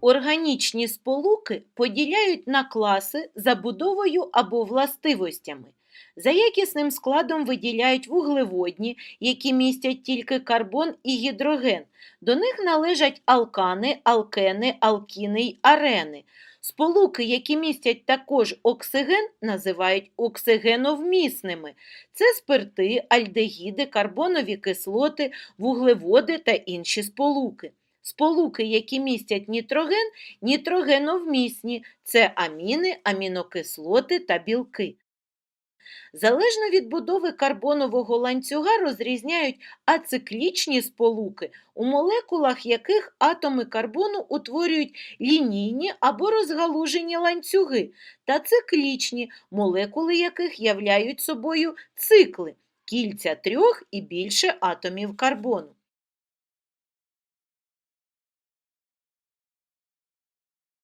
Органічні сполуки поділяють на класи за будовою або властивостями. За якісним складом виділяють вуглеводні, які містять тільки карбон і гідроген. До них належать алкани, алкени, алкіни й арени. Сполуки, які містять також оксиген, називають оксигеновмісними. Це спирти, альдегіди, карбонові кислоти, вуглеводи та інші сполуки. Сполуки, які містять нітроген, нітрогеновмісні це аміни, амінокислоти та білки. Залежно від будови карбонового ланцюга розрізняють ациклічні сполуки, у молекулах яких атоми карбону утворюють лінійні або розгалужені ланцюги, та циклічні, молекули яких являють собою цикли, кільця трьох і більше атомів карбону.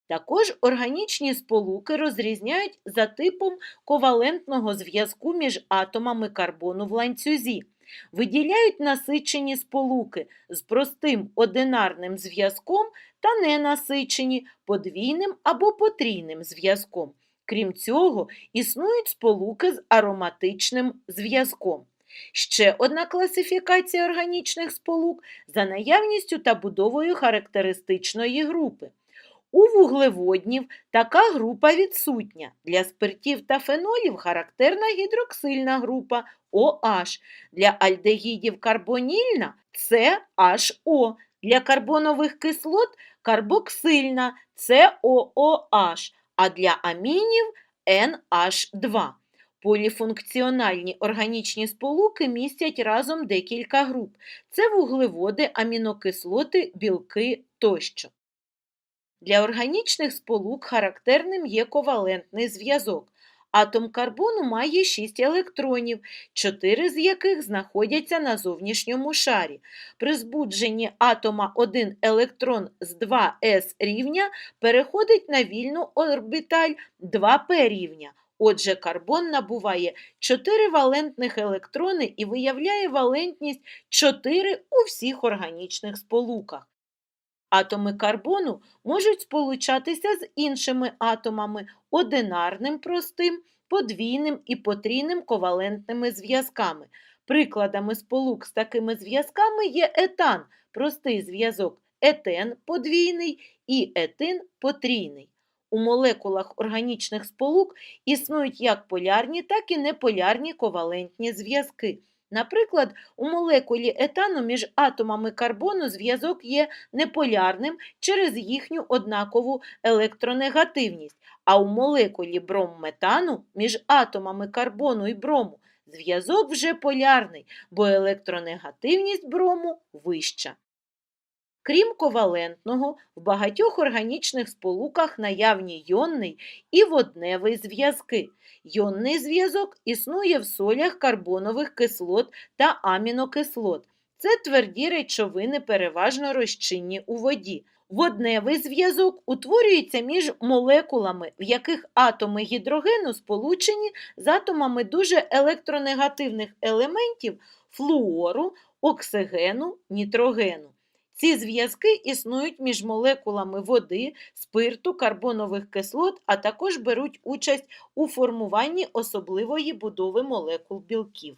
Також органічні сполуки розрізняють за типом ковалентного зв'язку між атомами карбону в ланцюзі. Виділяють насичені сполуки з простим одинарним зв'язком та ненасичені подвійним або потрійним зв'язком. Крім цього, існують сполуки з ароматичним зв'язком. Ще одна класифікація органічних сполук за наявністю та будовою характеристичної групи. У вуглеводнів така група відсутня. Для спиртів та фенолів характерна гідроксильна група OH. Для альдегідів карбонільна CHO. Для карбонових кислот карбоксильна COOH, а для амінів NH2. Поліфункціональні органічні сполуки містять разом декілька груп. Це вуглеводи, амінокислоти, білки тощо. Для органічних сполук характерним є ковалентний зв'язок. Атом карбону має 6 електронів, 4 з яких знаходяться на зовнішньому шарі. При збудженні атома один електрон з 2s рівня переходить на вільну орбіталь 2p рівня. Отже, карбон набуває 4 валентних електрони і виявляє валентність 4 у всіх органічних сполуках. Атоми карбону можуть сполучатися з іншими атомами одинарним простим, подвійним і потрійним ковалентними зв'язками. Прикладами сполук з такими зв'язками є етан, простий зв'язок, етен подвійний і етин потрійний. У молекулах органічних сполук існують як полярні, так і неполярні ковалентні зв'язки. Наприклад, у молекулі етану між атомами карбону зв'язок є неполярним через їхню однакову електронегативність, а у молекулі бромметану між атомами карбону і брому зв'язок вже полярний, бо електронегативність брому вища. Крім ковалентного, в багатьох органічних сполуках наявні йонний і водневий зв'язки. Йонний зв'язок існує в солях карбонових кислот та амінокислот. Це тверді речовини, переважно розчинні у воді. Водневий зв'язок утворюється між молекулами, в яких атоми гідрогену сполучені з атомами дуже електронегативних елементів флуору, оксигену, нітрогену. Ці зв'язки існують між молекулами води, спирту, карбонових кислот, а також беруть участь у формуванні особливої будови молекул білків.